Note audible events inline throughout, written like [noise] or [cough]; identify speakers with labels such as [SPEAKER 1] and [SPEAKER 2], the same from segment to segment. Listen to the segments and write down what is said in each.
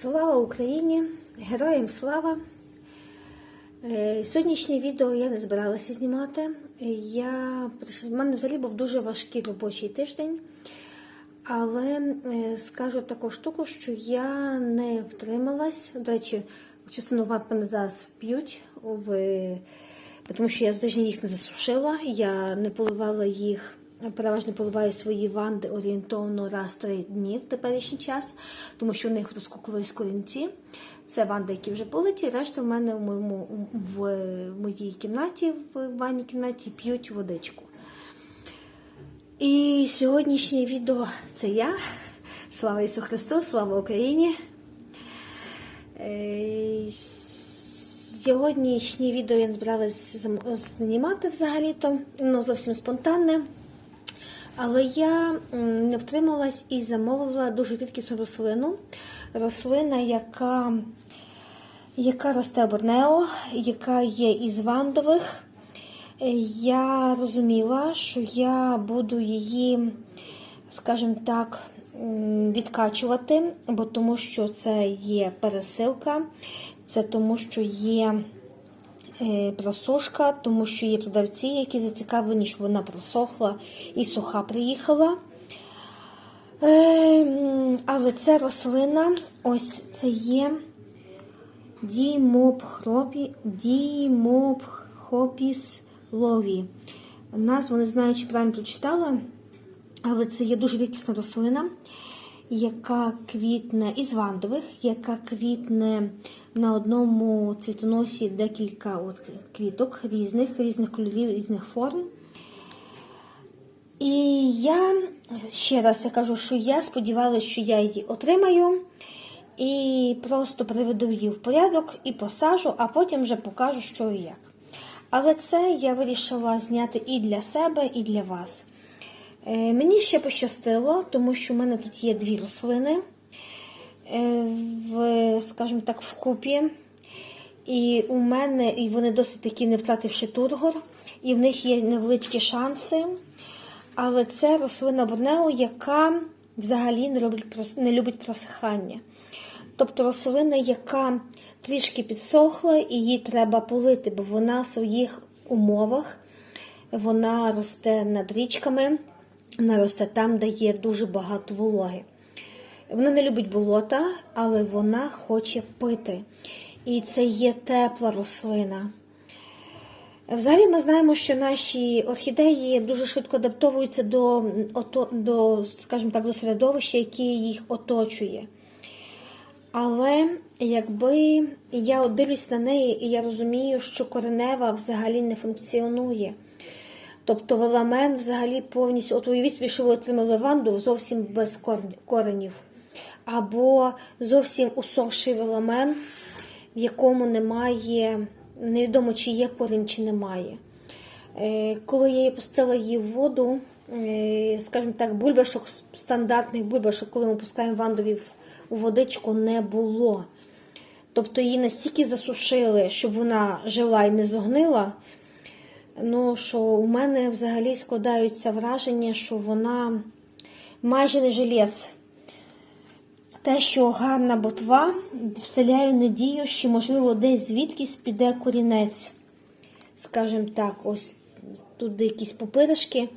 [SPEAKER 1] Слава Україні! Героям слава! Е, Сьогоднішнє відео я не збиралася знімати. Я, в мене взагалі був дуже важкий робочий тиждень. Але е, скажу таку штуку, що я не втрималась. До речі, частину ват мене зараз п'ють, в... тому що я з їх не засушила, я не поливала їх. Переважно поливаю свої ванди орієнтовно раз в три дні в теперішній час, тому що в них розкукувались корінці. Це ванди, які вже политі, решта в мене в, моєму, в моїй кімнаті, в ванній кімнаті п'ють водичку. І сьогоднішнє відео це я. Слава Ісусу Христу, слава Україні. Е, Сьогоднішнє відео я збиралася знімати взагалі-то, воно зовсім спонтанне. Але я не втрималась і замовила дуже рідкісну рослину. Рослина, яка, яка росте Борнео, яка є із вандових. Я розуміла, що я буду її, скажімо так, відкачувати, бо тому що це є пересилка, це тому, що є просушка, тому що є продавці, які зацікавлені, щоб вона просохла і суха приїхала. Е, Але це рослина, ось це є дімопхопіс лові. Назву не знаю, чи правильно прочитала, але це є дуже рідкісна рослина, яка квітне із вандових, яка квітне на одному цвітоносі декілька от квіток різних, різних кольорів, різних форм. І я ще раз я кажу, що я сподівалася, що я її отримаю і просто приведу її в порядок і посажу, а потім вже покажу, що і як. Але це я вирішила зняти і для себе, і для вас. Е, Мені ще пощастило, тому що в мене тут є дві рослини, е, скажімо так, вкупі. І у мене і вони досить такі не втративши тургор, і в них є невеличкі шанси. Але це рослина Борнео, яка взагалі не любить, не любить просихання. Тобто рослина, яка трішки підсохла, і її треба полити, бо вона в своїх умовах вона росте над річками, вона росте там, де є дуже багато вологи. Вона не любить болота, але вона хоче пити. І це є тепла рослина. Взагалі ми знаємо, що наші орхідеї дуже швидко адаптовуються до, до скажімо так, до середовища, яке їх оточує. Але якби я дивлюсь на неї, і я розумію, що коренева взагалі не функціонує. Тобто веламен взагалі повністю, от уявіть собі, що ви отримали лаванду зовсім без коренів. Або зовсім усохший веламен, в якому немає, невідомо, чи є корінь, чи немає. Е, Коли я її пустила її в воду, е, скажімо так, бульбашок, стандартних бульбашок, коли ми пускаємо вандові в- водичку, не було. Тобто її настільки засушили, щоб вона жила і не зогнила. Ну, що у мене взагалі складаються враження, що вона майже не жилець. Те, що гарна ботва, вселяю надію, що, можливо, десь звідкись піде корінець. Скажімо так, ось тут якісь попиришки.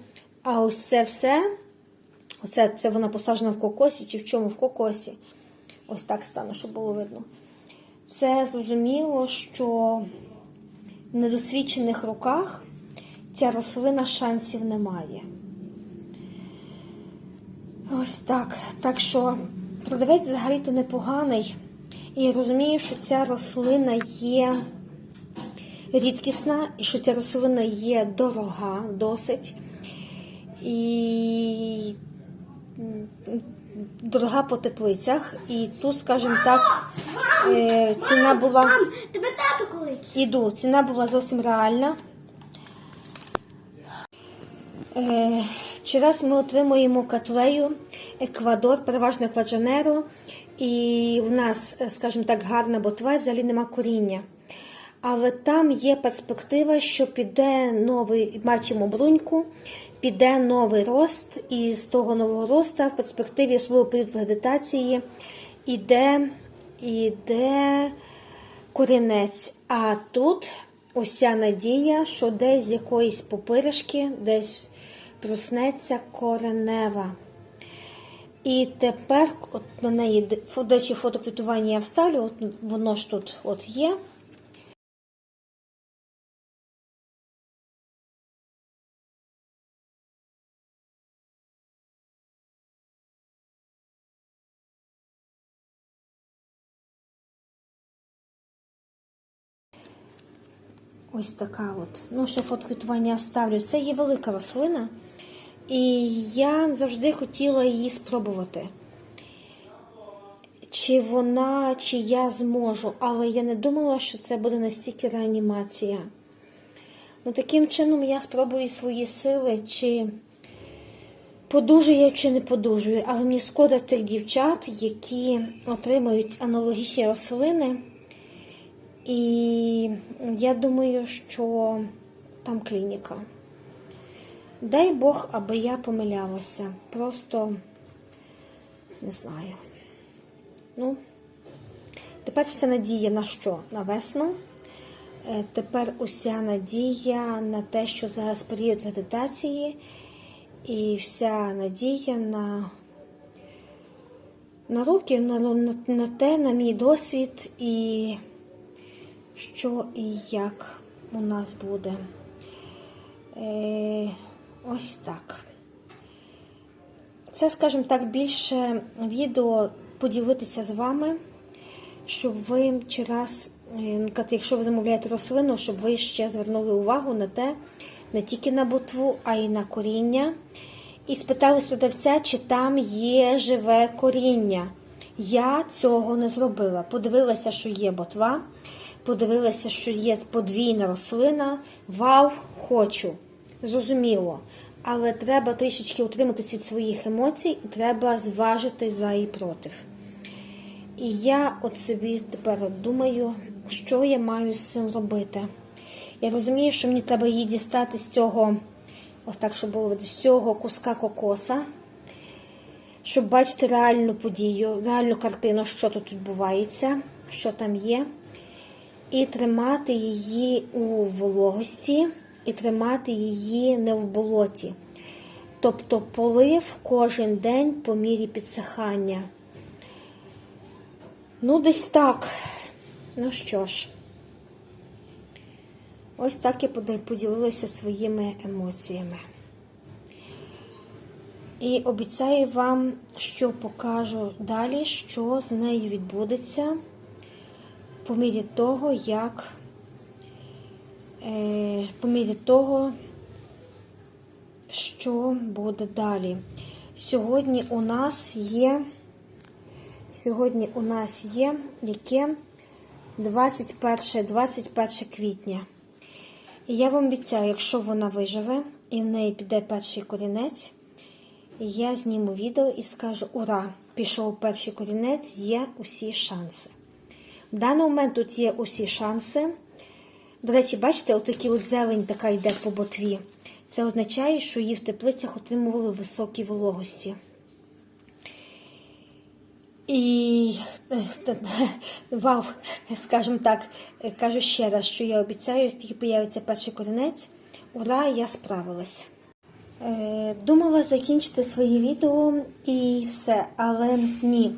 [SPEAKER 1] А ось це все, оце це вона посаджена в кокосі чи в чому в кокосі. Ось так стану, щоб було видно. Це зрозуміло, що в недосвідчених руках ця рослина шансів не має. Ось так. Так що продавець взагалі-то непоганий. І я розумію, що ця рослина є рідкісна, і що ця рослина є дорога досить. І дорога по теплицях. І тут, скажімо так, е, ціна була.
[SPEAKER 2] Тебе тато кличе.
[SPEAKER 1] Іду, ціна була зовсім реальна. Е, Чи раз ми отримуємо котлею Еквадор, переважно Екваджанеро, і в нас, е, скажімо так, гарна ботва, і взагалі нема коріння. Але там є перспектива, що піде новий, бачимо бруньку, піде новий рост, і з того нового росту в перспективі, особливо період вегетації, іде іде корінець. А тут уся надія, що десь з якоїсь попиришки, десь проснеться коренева. І тепер от на неї, до фотоквітування я вставлю, от воно ж тут от є. Ось така от. Ну, ще фотоквітування вставлю. Це є велика рослина. І я завжди хотіла її спробувати. Чи вона, чи я зможу, але я не думала, що це буде настільки реанімація. Ну, таким чином я спробую свої сили, чи подужую чи не подужую. Але мені шкода тих дівчат, які отримають аналогічні рослини. І я думаю, що там клініка. Дай Бог, аби я помилялася. Просто не знаю. Ну, тепер вся надія на що? На весну. Е, Тепер уся надія на те, що зараз період вегетації, і вся надія на, на руки, на, на, на те, на мій досвід і що і як у нас буде. Е, ось так. Це, скажімо так, більше відео поділитися з вами, щоб ви чи якщо ви замовляєте рослину, щоб ви ще звернули увагу на те, не тільки на ботву, а й на коріння. І спитали продавця, чи там є живе коріння. Я цього не зробила. Подивилася, що є ботва, подивилася, що є подвійна рослина. Вау, хочу. Зрозуміло. Але треба трішечки утриматися від своїх емоцій і треба зважити за і проти. І я от собі тепер думаю, що я маю з цим робити. Я розумію, що мені треба її дістати з цього, ось так, щоб було з цього куска кокоса, щоб бачити реальну подію, реальну картину, що тут відбувається, що там є, і тримати її у вологості, і тримати її не в болоті. Тобто полив кожен день по мірі підсихання. Ну, десь так. Ну що ж, ось так я поділилася своїми емоціями. І обіцяю вам, що покажу далі, що з нею відбудеться по мірі того, як по мірі того, що буде далі. Сьогодні у нас є. Сьогодні у нас є яке 21, 21 квітня. І я вам обіцяю, якщо вона виживе і в неї піде перший корінець, я зніму відео і скажу: ура! Пішов перший корінець, є усі шанси. В даний момент тут є усі шанси. До речі, бачите, отакі от зелень така йде по ботві. Це означає, що її в теплицях отримували високі вологості. І [laughs] вау, скажімо так, кажу ще раз, що я обіцяю, як тільки появиться перший корінець, ура, я справилась. Е, Думала закінчити своє відео і все, але ні.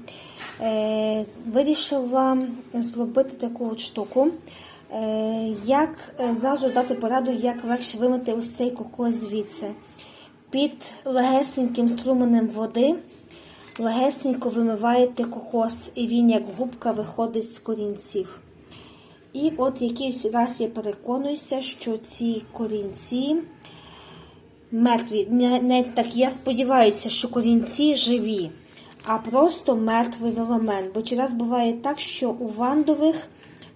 [SPEAKER 1] Е, Вирішила зробити таку от штуку. Е, Як е, зразу дати пораду, як легше вимити ось цей кокос звідси. Під легесеньким струменем води легесенько вимиваєте кокос, і він як губка виходить з корінців. І от якийсь раз я переконуюся, що ці корінці мертві. Не, не так я сподіваюся, що корінці живі, а просто мертвий елемент. Бо чи раз буває так, що у вандових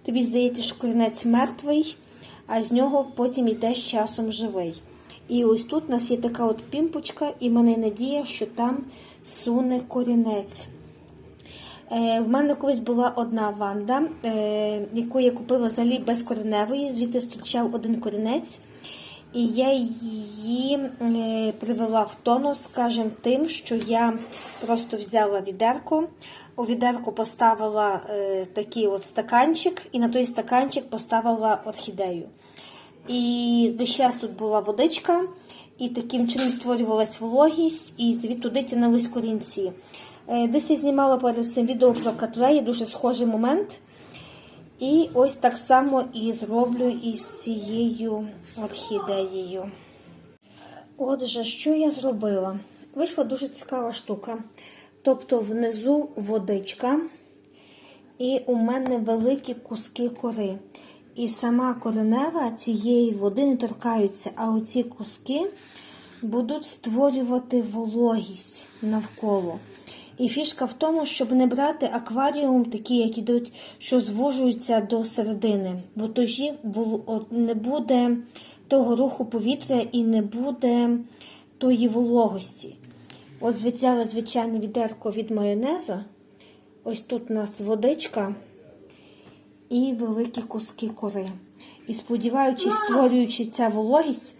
[SPEAKER 1] тобі здається, що корінець мертвий, а з нього потім йде з часом живий. І ось тут у нас є така от пімпочка, і мене надія, що там суне корінець. Е, в мене колись була одна ванда, е, яку я купила взагалі безкореневої, звідти стучав один корінець. І я її е, привела в тонус, скажімо, тим, що я просто взяла відерко, у відерку поставила е, такий от стаканчик, і на той стаканчик поставила орхідею. І весь час тут була водичка, і таким чином створювалась вологість, і звідтуди тянулись корінці. Е, Десь я знімала перед цим відео про котлеї, дуже схожий момент. І ось так само і зроблю із цією орхідеєю. Отже, що я зробила? Вийшла дуже цікава штука. Тобто внизу водичка, і у мене великі куски кори. І сама коренева цієї води не торкаються, а оці куски будуть створювати вологість навколо. І фішка в тому, щоб не брати акваріум, такі, які йдуть, що звужуються до середини, бо тоді не буде того руху повітря і не буде тої вологості. Ось взяла звичайне відерко від майонеза. Ось тут у нас водичка і великі куски кори. І сподіваючись, створюючи ця вологість,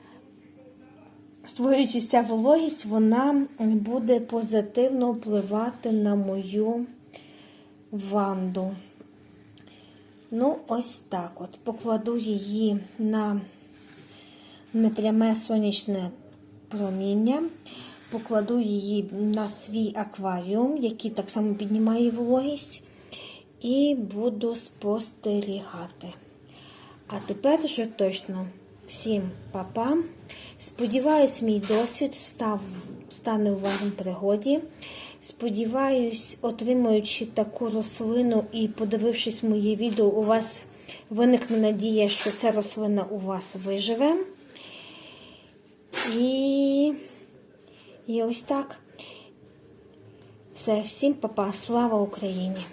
[SPEAKER 1] створюючи ця вологість, вона буде позитивно впливати на мою ванду. Ну, ось так от. Покладу її на непряме сонячне проміння. Покладу її на свій акваріум, який так само піднімає вологість, і буду спостерігати. А тепер вже точно всім па-па. Сподіваюсь, мій досвід став, стане у вашій пригоді. Сподіваюсь, отримуючи таку рослину і подивившись моє відео, у вас виникне надія, що ця рослина у вас виживе. І, і ось так. Все, всім па-па. Слава Україні!